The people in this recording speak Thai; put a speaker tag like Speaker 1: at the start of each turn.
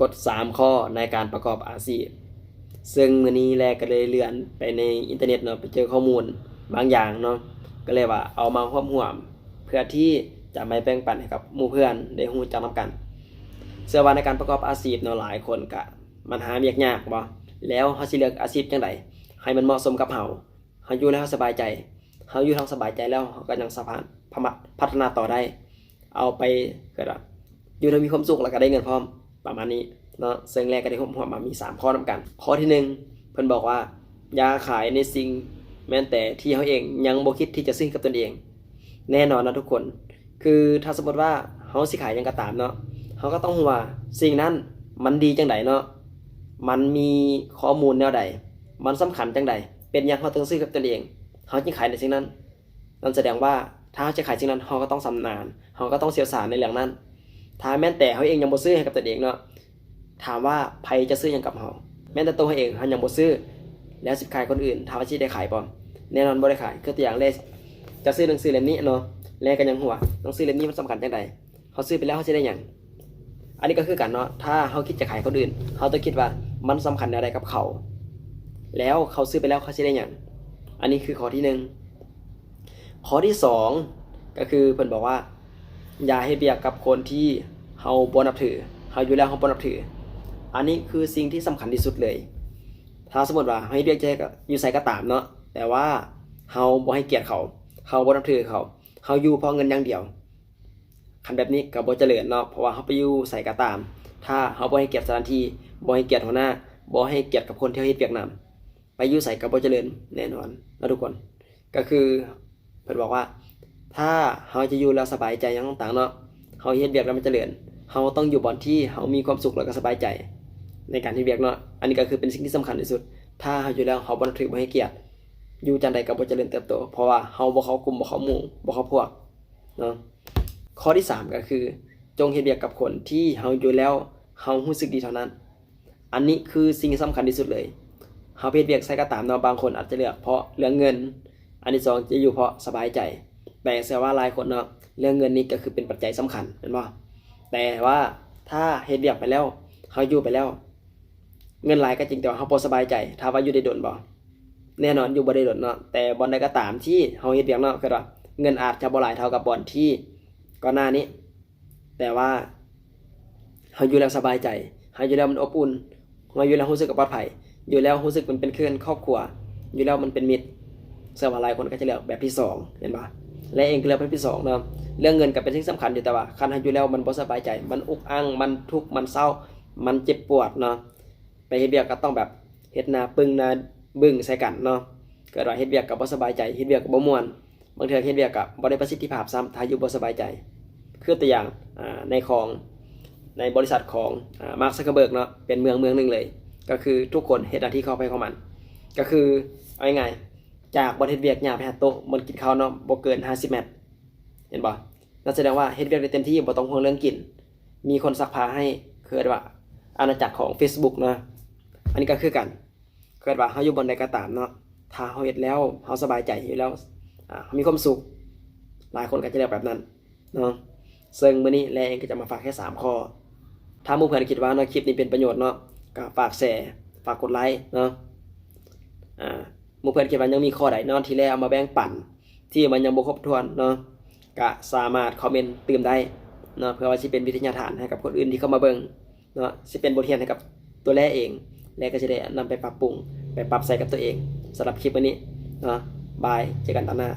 Speaker 1: กฎ 3 ข้อในการประกอบอาชีพ ซึ่งมือนี้แลก็เลยเลื่อนไปในอินเทอร์เน็ตเนาะไปเจอข้อมูลบางอย่างเนาะก็เลยว่าเอามาร่วมร่วม เพื่อที่จะไมาแบ่งปันให้กับหมู่เพื่อนได้ฮู้จักนํกันเชื่อว่าในการประกอบอาชีพเนาะหลายคนก็มันหาเวียกยากบ่แล้วเฮาสิเลือกอาชีพจังไดให้มันเหมาะสมกับเฮาเฮาอยู่แล้วเฮาสบายใจเฮาอยู่ทางสบายใจแล้วเฮาก็ยังสามารถพัฒนาต่อได้ เอาไปเกิดอยู่แล้วมีความสุขแล้วก็ได้เงินพร้อม ประมาณนี้เนาะเซึ่งแรกก็ได้ผมหัวมามี 3 ข้อนำกัน ข้อที่หนึ่งเพิ่นบอกว่าอย่าขายในสิ่งแม้แต่ที่เฮาเองยังบ่คิดที่จะซื้อกับตนเอง แน่นอนนะทุกคน คือถ้าสมมติว่าเฮาสิขายยังก็ตามเนาะเขาก็ต้องว่าสิ่งนั้นมันดีจังไดเนาะมันมีข้อมูลแนวใด มันสำคัญจังใด เป็นอย่างเขาต้องซื้อกับตัวเองเขาจึงขายในสิ่งนั้น นั่นแสดงว่าถ้าเขาจะขายสิ่งนั้นเขาก็ต้องสำนานเขาก็ต้องเสียวสารในเรื่องนั้น ถ้าแม้แต่เขาเองยังบ่ซื้อให้กับตัวเองเนาะถามว่าไผจะซื้อยังกับเขาแม้แต่ตัวเขาเองเขายังบ่ซื้อ แล้วสิขายคนอื่นถามว่าสิได้ขายบ่แน่นอนบ่ได้ขายคือตัวอย่างเลจะซื้อหนังสือเล่มนี้เนาะแล้วก็ยังหัวหนังสือเล่มนี้มันสำคัญจังใดเขาซื้อไปแล้วเขาจะได้หยังอันนี้ก็คือกันเนาะถ้าเขาคิดจะขายคนอื่นเขาต้องคิดว่ามันสำคัญอะไรกับเขา แล้วเขาซื้อไปแล้วเขาจะได้อย่างอันนี้คือข้อที่หนึ่งข้อที่สองก็คือเพิ่นบอกว่า อย่าให้เบียกกับคนที่เฮาบ่นับถือเฮาอยู่แล้วเฮาบ่นับถือ อันนี้คือสิ่งที่สำคัญที่สุดเลย ถ้าสมมติว่าให้เบียกใจกับอยู่ใส่ก็ตามเนาะแต่ว่าเฮาบ่ให้เกียรติเขาเฮาบ่นับถือเขาเฮาอยู่เพราะเงินอย่างเดียวคันแบบนี้ก็บ่เจริญเนาะเพราะว่าเฮาไปอยู่ใส่ก็ตาม ถ้าเฮาบ่ให้เกียรติสถานที่บ่ให้เกียรติหัวหน้าบ่ให้เกียรติกับคนที่เฮาเฮ็ดเวียกนำไปอยู่ใส่ก็บ่เจริญแน่นอนนะทุกคน ก็คือเพิ่นบอกว่า ถ้าเฮาจะอยู่แล้วสบายใจหยังต่างๆเนาะเฮาเฮ็ดเวียกแล้วมันเจริญเฮาต้องอยู่บ่อนที่เฮามีความสุขแล้วก็สบายใจ ในการเฮ็ดเวียกเนาะอันนี้ก็คือเป็นสิ่งที่สำคัญที่สุด ถ้าเฮาอยู่แล้วเฮาบ่นับถือบ่ให้เกียรติอยู่จังใดก็บ่เจริญเติบโต เพราะว่าเฮาบ่เข้ากลุ่มบ่เข้าหมู่บ่เข้าพวกเนาะข้อที่ 3 ก็คือ จงเฮ็ดเวียกกับคนที่เฮาอยู่แล้วเฮารู้สึกดีเท่านั้น อันนี้คือสิ่งที่สำคัญที่สุดเลยเฮาเฮ็ดเวียกใส่ก็ตามเนาะบางคนอาจจะเลือกเพราะเรื่องเงิน อันที่สองจะอยู่เพราะสบายใจ แต่เสียว่าหลายคนเนาะเรื่องเงินนี่ก็คือเป็นปัจจัยสำคัญเห็นบ่แต่ว่าถ้าเฮ็ดเวียกไปแล้วเฮาอยู่ไปแล้ว เงินหลายก็จริงแต่ว่าเฮาบ่สบายใจถ้าว่าอยู่ได้โดนบ่แน่นอนอยู่บ่ได้โดนเนาะแต่บอนใดก็ตามที่เฮาเฮ็ดเวียกเนาะคือว่าเงินอาจจะบ่หลายเท่ากับบอนที่ก่อนหน้านี้ แต่ว่าเฮาอยู่แล้วสบายใจเฮาอยู่แล้วมันอบอุ่นเฮาอยู่แล้วรู้สึกปลอดภัยอยู่แล้วรู้สึกมันเป็นเพื่อนครอบครัว อยู่แล้วมันเป็นมิตรเสื่อว่าหลายคนก็จะเลือกแบบที่สองเห็นปะ และเองก็เลือกแบบที่สองเนาะเรื่องเงินก็เป็นสิ่งสำคัญอยู่แต่ว่าคันเฮาอยู่แล้วมันบ่สบายใจ มันอุกอั้งมันทุกข์มันเศร้า มันเจ็บปวดเนาะไปเฮ็ดเวียกก็ต้องแบบเฮ็ดนาปึงนาบึ้งใส่กันเนาะเกิดว่าเฮ็ดเวียกก็บ่สบายใจเฮ็ดเวียกก็บ่ม่วนบางเทื่อเฮ็ดเวียกก็บ่ได้ประสิทธิภาพซ้ำถ้าอยู่บ่สบายใจคือตัวอย่างอ่าในของในบริษัทของมาร์คซักเบิร์กเนาะเป็นเมืองเมืองหนึ่งเลย ก็คือทุกคนเฮ็ดหน้าที่เข้าไปของมัน ก็คือเอาง่าย จากบริเฮ็ดเวียกยามไปหาโต๊ะมันกินข้าวเนาะบ่เกิน50เมตรเห็นบ่นั่นแสดงว่าเฮ็ดเวียกได้เต็มที่บ่ต้องห่วงเรื่องกิน มีคนซักผ้าให้เคือว่าอาณาจักรของ Facebook เนาะอันนี้ก็คือกันเกิดว่าเฮาอยู่บนใดก็ตามเนาะถ้าเฮาเฮ็ดแล้วเฮาสบายใจอยู่แล้วอ่ามีความสุข หลายคนก็จะเลือกแบบนั้นเนาะซึ่งมื้อนี้แลเองก็จะมาฝากแค่3ข้อถ้าหมู่เพื่อนคิดว่าเนาะคลิปนี้เป็นประโยชน์เนาะก็ฝากแชร์ฝากกดไลค์เนาะอ่า มู่เพื่อนคิดว่ายังมีข้อใดนาะที่แลเอามาแบ่งปันที่มันยังบ่ครบถ้วนเนาะก็สามารถคอมเมนต์เติมได้เนาะเพื่อว่าจะเป็นวิทยาฐานให้กับคนอื่นที่เข้ามาเบิ่งเนาะจะเป็นบทเรียนให้กับตัวแลเอง และก็จะได้นำไปปรับปรุง ไปปรับใส่กับตัวเองสำหรับคลิปวันนี้เนาะบายเจอกันตอนหน้า